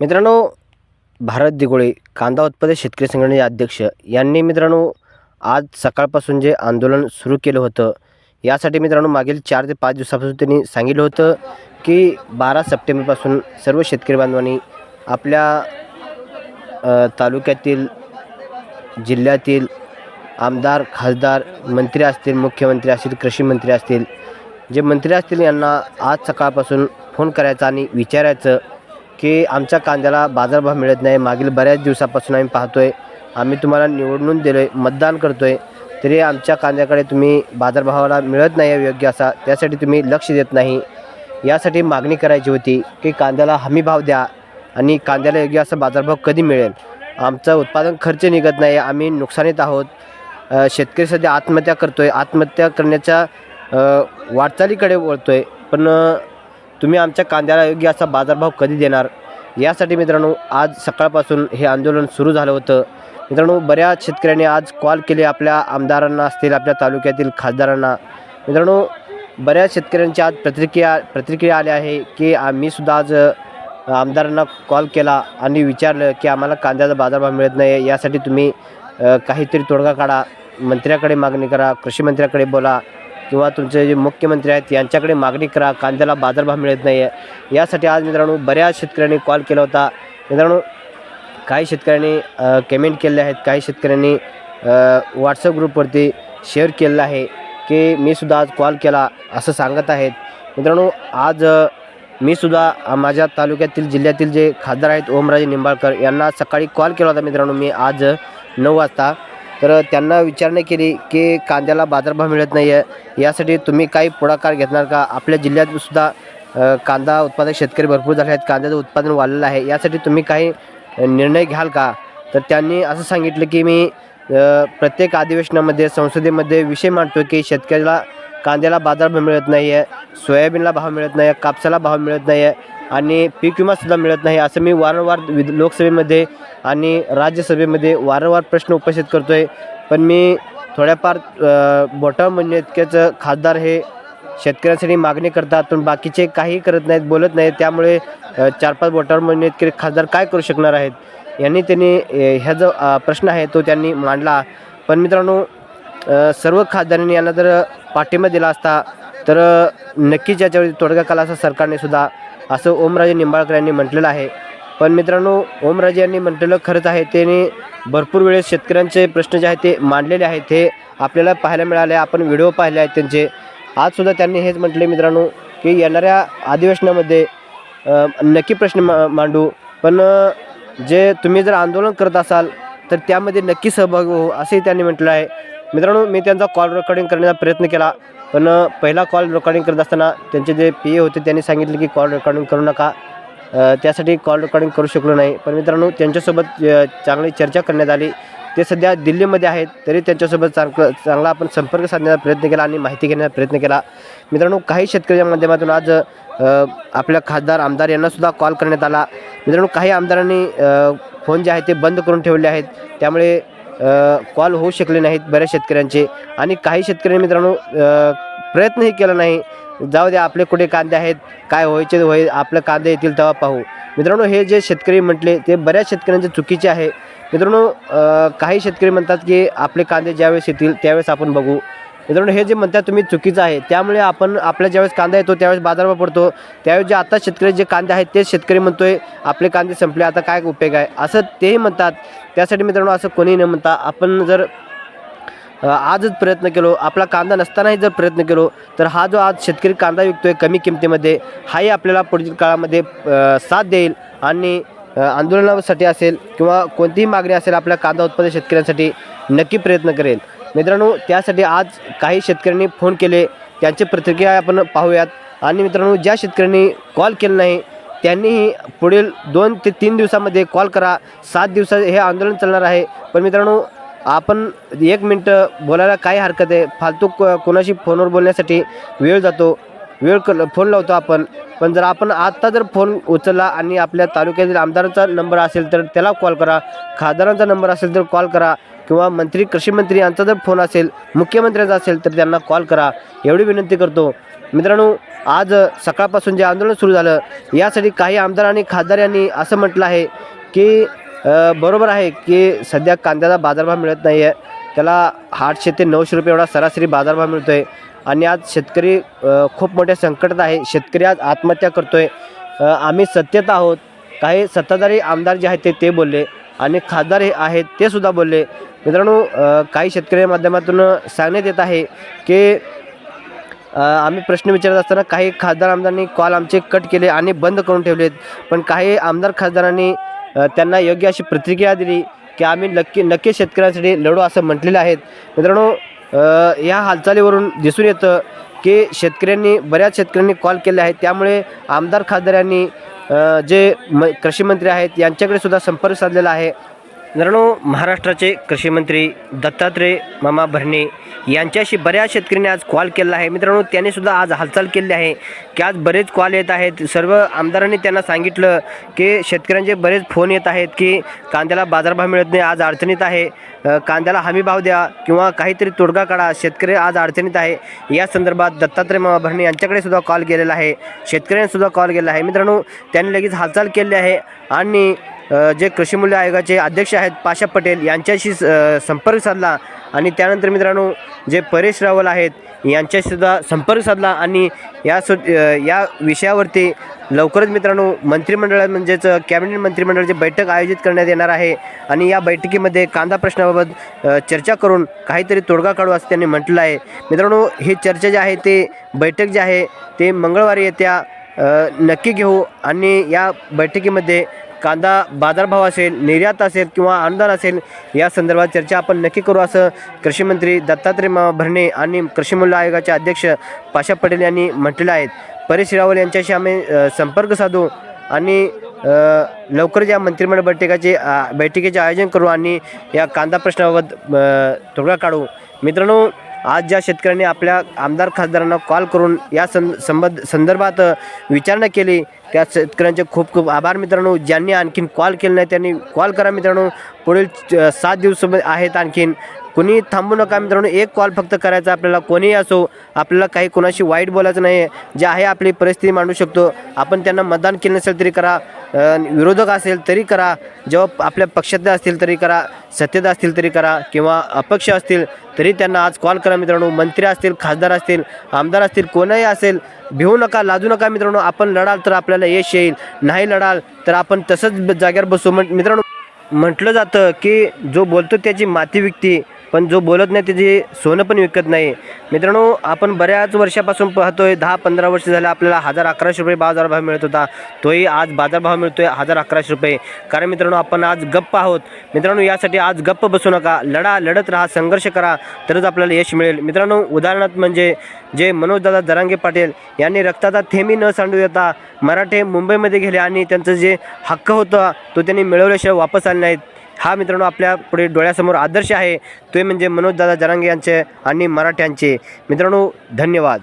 मित्रांनो भारत दिगोळे कांदा उत्पादक शेतकरी संघटनेचे अध्यक्ष यांनी मित्रांनो आज सकाळपासून जे आंदोलन सुरू केलं होतं यासाठी मित्रांनो मागील चार ते पाच दिवसापासून त्यांनी सांगितलं होतं की बारा सप्टेंबरपासून सर्व शेतकरी बांधवांनी आपल्या तालुक्यातील जिल्ह्यातील आमदार खासदार मंत्री असतील मुख्यमंत्री असतील कृषी मंत्री असतील जे मंत्री असतील यांना आज सकाळपासून फोन करायचा आणि विचारायचं की आमच्या कांद्याला बाजारभाव मिळत नाही. मागील बऱ्याच दिवसापासून आम्ही पाहतो आहे आम्ही तुम्हाला निवडून दिलो आहे मतदान करतो आहे तरी आमच्या कांद्याकडे तुम्ही बाजारभावाला मिळत नाही आहे योग्य असा. त्यासाठी तुम्ही लक्ष देत नाही. यासाठी मागणी करायची होती की कांद्याला हमी भाव द्या आणि कांद्याला योग्य असा बाजारभाव कधी मिळेल. आमचा उत्पादन खर्च निघत नाही. आम्ही नुकसानीत आहोत. शेतकरी सध्या आत्महत्या करतो आहे आत्महत्या करण्याच्या वाटचालीकडे वळतो आहे पण तुम्ही आमच्या कांद्याला योग्य असा बाजारभाव कधी देणार? यासाठी मित्रांनो आज सकाळपासून हे आंदोलन सुरू झालं होतं. मित्रांनो बऱ्याच शेतकऱ्यांनी आज कॉल केले आपल्या आमदारांना असतील आपल्या तालुक्यातील खासदारांना. मित्रांनो बऱ्याच शेतकऱ्यांची आज प्रतिक्रिया प्रतिक्रिया आली आहे की आम्ही सुद्धा आज आमदारांना कॉल केला आणि विचारलं की आम्हाला कांद्याचा बाजारभाव मिळत नाही यासाठी तुम्ही काहीतरी तोडगा काढा. मंत्र्याकडे मागणी करा कृषी मंत्र्याकडे बोला. किंवा तुमचे जे मुख्यमंत्री आहेत यांच्याकडे मागणी करा कांद्याला बाजारभाव मिळत नाही आहे यासाठी आज मित्रांनो बऱ्याच शेतकऱ्यांनी कॉल केला होता. मित्रांनो काही शेतकऱ्यांनी कमेंट केले आहेत. काही शेतकऱ्यांनी व्हॉट्सअप ग्रुपवरती शेअर केलेलं आहे की मी सुद्धा आज कॉल केला असं सांगत आहेत. मित्रांनो आज मी सुद्धा माझ्या तालुक्यातील जिल्ह्यातील जे खासदार आहेत ओमराजे निंबाळकर यांना सकाळी कॉल केला होता मित्रांनो. मी आज नऊ वाजता तर त्यांना विचारणा केली की कांद्याला बाजारभाव मिळत नाही आहे यासाठी तुम्ही काही पुढाकार घेणार का? आपल्या जिल्ह्यात सुद्धा कांदा उत्पादक शेतकरी भरपूर झाले आहेत. कांद्याचं उत्पादन वाढलेलं आहे. यासाठी तुम्ही काही निर्णय घ्याल का? तर त्यांनी असं सांगितलं की मी प्रत्येक अधिवेशनामध्ये संसदेमध्ये विषय मांडतो की शेतकऱ्याला कांद्याला बाजारभाव मिळत नाही आहे सोयाबीनला भाव मिळत नाही आहे कापसाला भाव मिळत नाही आहे आणि पीक विमासुद्धा मिळत नाही असं मी वारंवार विध लोकसभेमध्ये आणि राज्यसभेमध्ये वारंवार प्रश्न उपस्थित करतो आहे पण मी थोड्याफार अ, बोटा म्हणजे इतक्याच खासदार हे शेतकऱ्यांसाठी मागणी करतात पण बाकीचे काही करत नाहीत बोलत नाहीत. त्यामुळे चार पाच बोटावर म्हणजे इतके खासदार काय करू शकणार आहेत? यांनी त्यांनी ह्या जो प्रश्न आहे तो त्यांनी मांडला. पण मित्रांनो सर्व खासदारांनी यांना जर पाठिंबा दिला असता तर नक्कीच याच्यावर तोडगा काढला असा सरकारने सुद्धा. असं ओमराजे निंबाळकर यांनी म्हटलेलं आहे. पण मित्रांनो ओमराजे यांनी म्हटलेलं खरंच आहे त्यांनी भरपूर वेळेस शेतकऱ्यांचे प्रश्न जे आहेत ते मांडलेले आहेत ते आपल्याला पाहायला मिळाले आपण व्हिडिओ पाहिले आहेत त्यांचे. आजसुद्धा त्यांनी हेच म्हटले मित्रांनो की येणाऱ्या अधिवेशनामध्ये नक्की प्रश्न मा मांडू. पण जे तुम्ही जर आंदोलन करत असाल तर त्यामध्ये नक्की सहभागी हो असंही त्यांनी म्हटलं आहे. मित्रांनो मी त्यांचा कॉल रेकॉर्डिंग करण्याचा प्रयत्न केला. पण पहिला कॉल रेकॉर्डिंग करत असताना त्यांचे जे पी ए होते त्यांनी सांगितले की कॉल रेकॉर्डिंग करू नका. त्यासाठी कॉल रेकॉर्डिंग करू शकलो नाही. पण मित्रांनो त्यांच्यासोबत चांगली चर्चा करण्यात आली. ते सध्या दिल्लीमध्ये आहेत तरी त्यांच्यासोबत चांगलं चांगला आपण संपर्क साधण्याचा प्रयत्न केला आणि माहिती घेण्याचा प्रयत्न केला. मित्रांनो काही शेतकऱ्यांच्या माध्यमातून आज आपल्या खासदार आमदार यांनासुद्धा कॉल करण्यात आला. मित्रांनो काही आमदारांनी फोन जे आहे ते बंद करून ठेवले आहेत. त्यामुळे कॉल होऊ शकले नाहीत बऱ्याच शेतकऱ्यांचे. आणि काही शेतकऱ्यांनी मित्रांनो प्रयत्नही केला नाही. जाऊ द्या आपले कुठे कांदे आहेत काय व्हायचे होईल आपलं कांदे येतील तेव्हा पाहू. मित्रांनो हे जे शेतकरी म्हटले ते बऱ्याच शेतकऱ्यांचे चुकीचे आहे. मित्रांनो काही शेतकरी म्हणतात की आपले कांदे ज्यावेळेस येतील त्यावेळेस आपण बघू. मित्रांनो हे जे म्हणतात तुम्ही चुकीचं आहे. त्यामुळे आपण आपल्या ज्यावेळेस कांदा येतो त्यावेळेस बाजारावर पडतो. त्यावेळेस जे आता शेतकरी जे कांदे आहेत तेच शेतकरी म्हणतोय आपले कांदे संपले आता काय उपयोग आहे? असं तेही म्हणतात. त्यासाठी मित्रांनो असं कोणीही न म्हणता आपण जर आजच प्रयत्न केलो. आपला कांदा नसतानाही जर प्रयत्न केलो तर हा जो आज शेतकरी कांदा विकतोय कमी किमतीमध्ये हाही आपल्याला पुढील काळामध्ये साथ देईल आणि आंदोलनासाठी असेल किंवा कोणतीही मागणी असेल आपल्या कांदा उत्पादक शेतकऱ्यांसाठी नक्की प्रयत्न करेल. मित्रांनो त्यासाठी आज काही शेतकऱ्यांनी फोन केले. त्यांची प्रतिक्रिया आपण पाहूयात. आणि मित्रांनो ज्या शेतकऱ्यांनी कॉल केला नाही त्यांनीही पुढील दोन ते तीन दिवसामध्ये कॉल करा. सात दिवसात हे आंदोलन चालणार आहे. पण मित्रांनो आपण एक मिनटं बोलायला काय हरकत आहे. फालतू को कोणाशी फोनवर बोलण्यासाठी वेळ जातो. वेळ क फोन लावतो आपण. पण जर आपण आत्ता जर फोन उचलला आणि आपल्या तालुक्यातील आमदारांचा नंबर असेल तर त्याला कॉल करा. खासदारांचा नंबर असेल तर कॉल करा. किंवा मंत्री कृषी मंत्री यांचा जर फोन असेल मुख्यमंत्र्यांचा असेल तर त्यांना कॉल करा. एवढी विनंती करतो. मित्रांनो आज सकाळपासून जे आंदोलन सुरू झालं यासाठी काही आमदार आणि खासदार यांनी असं म्हटलं आहे की बरोबर आहे की सध्या कांद्याचा बाजारभाव मिळत नाही आहे त्याला आठशे ते नऊशे रुपये एवढा सरासरी बाजारभाव मिळतो आहे आणि आज शेतकरी खूप मोठ्या संकटात आहे. शेतकरी आज आत्महत्या करतो आहे आम्ही सत्तेत आहोत. काही सत्ताधारी आमदार जे आहेत ते ते बोलले. आणि खासदार हे आहेत ते सुद्धा बोलले. मित्रांनो काही शेतकऱ्या माध्यमातून सांगण्यात येत आहे की आम्ही प्रश्न विचारत असताना काही खासदार आमदारांनी कॉल आमचे कट केले आणि बंद करून ठेवलेत. पण काही आमदार खासदारांनी त्यांना योग्य अशी प्रतिक्रिया दिली की आम्ही नक्की नक्की शेतकऱ्यांसाठी लढू असं म्हटलेलं आहेत मित्रांनो या हालचालीवरून दिसून येतं की शेतकऱ्यांनी बऱ्याच शेतकऱ्यांनी कॉल केले आहेत. त्यामुळे आमदार खासदार यांनी जे म कृषी मंत्री आहेत यांच्याकडे सुद्धा संपर्क साधलेला आहे. मित्रांनो महाराष्ट्राचे कृषी मंत्री दत्तात्रय मामा भरणे यांच्याशी बऱ्याच शेतकऱ्यांनी आज कॉल केला आहे. मित्रांनो त्यांनी सुद्धा आज हालचाल केली आहे की आज बरेच कॉल येत आहेत. सर्व आमदारांनी त्यांना सांगितलं की शेतकऱ्यांचे बरेच फोन येत आहेत की कांद्याला बाजारभाव मिळत नाही आज अडचणीत आहे. कांद्याला हमी भाव द्या किंवा काहीतरी तोडगा काढा शेतकरी आज अडचणीत आहे. या संदर्भात दत्तात्रय मामा भरणे यांच्याकडे सुद्धा कॉल केलेला आहे. शेतकऱ्यांनी सुद्धा कॉल केला आहे. मित्रांनो त्यांनी लगेच हालचाल केली आहे. आणि जे कृषी मूल्य आयोगाचे अध्यक्ष आहेत पाशा पटेल यांच्याशी स- संपर्क साधला आणि त्यानंतर मित्रांनो जे परेश रावल आहेत यांच्याशी सुद्धा संपर्क साधला आणि या सु या विषयावरती लवकरच मित्रांनो मंत्रिमंडळात म्हणजेच कॅबिनेट मंत्रिमंडळाची बैठक आयोजित करण्यात येणार आहे आणि या बैठकीमध्ये कांदा प्रश्नाबाबत चर्चा करून काहीतरी तोडगा काढू असं त्यांनी म्हटलं आहे. मित्रांनो ही चर्चा जी आहे ते बैठक जी आहे ते मंगळवारी येत्या नक्की घेऊ. आणि या बैठकीमध्ये कांदा बाजारभाव असेल निर्यात असेल किंवा अनुदान असेल या संदर्भात चर्चा आपण नक्की करू असं कृषीमंत्री दत्तात्रय भरणे आणि कृषी मूल्य आयोगाचे अध्यक्ष पाशा पटेल यांनी म्हटलेलं आहेत परेश रावल यांच्याशी आम्ही संपर्क साधू आणि लवकरच या मंत्रिमंडळ बैठकाचे बैठकीचे आयोजन करू आणि या कांदा प्रश्नाबाबत तोडगा काढू. मित्रांनो आज ज्या शेतकऱ्यांनी आपल्या आमदार खासदारांना कॉल करून या सं संबंध संदर्भात विचारणा केली त्या शेतकऱ्यांचे खूप खूप आभार मित्रांनो. ज्यांनी आणखीन कॉल केला नाही त्यांनी कॉल करा मित्रांनो. पुढील सात दिवस आहेत आणखीन. कोणी थांबू नका मित्रांनो एक कॉल फक्त करायचा आपल्याला. कोणीही असो आपल्याला काही कोणाशी वाईट बोलायचं नाही आहे जे आहे आपली परिस्थिती मांडू शकतो. आपण त्यांना मतदान केलं नसेल तरी करा. विरोधक असेल तरी करा. जेव्हा आपल्या पक्षातले असतील तरी करा. सत्तेत असतील तरी करा. किंवा अपक्ष असतील तरी त्यांना आज कॉल करा मित्रांनो. मंत्री असतील खासदार असतील आमदार असतील कोणही असेल भिवू नका लाजू नका मित्रांनो. आपण लढाल तर आपल्याला यश येईल. नाही लढाल तर आपण तसंच जाग्यावर जागेवर बसू. म्हण मित्रांनो म्हटलं जातं की जो बोलतो त्याची माती विकती. पण जो बोलत नाही त्याची सोनं पण विकत नाही. मित्रांनो आपण बऱ्याच वर्षापासून पाहतोय दहा पंधरा वर्ष झालं आपल्याला हजार अकराशे रुपये बाजारभाव मिळत होता. तोही आज बाजारभाव मिळतोय हजार अकराशे रुपये. कारण मित्रांनो आपण आज गप्प आहोत. मित्रांनो यासाठी आज गप्प बसू नका. लढा लढत राहा संघर्ष करा तरच आपल्याला यश मिळेल. मित्रांनो उदाहरणार्थ म्हणजे जे मनोजदादा जरांगे पाटील यांनी रक्ताचा थेंबी न सांडू देता मराठे मुंबईमध्ये गेले आणि त्यांचं जे हक्क होता तो त्यांनी मिळवल्याशिवाय वापस आले नाहीत. हा मित्रांनो आपल्या पुढे डोळ्यासमोर आदर्श आहे. तो म्हणजे मनोजदादा जरांगे यांचे आणि मराठ्यांचे. मित्रांनो धन्यवाद.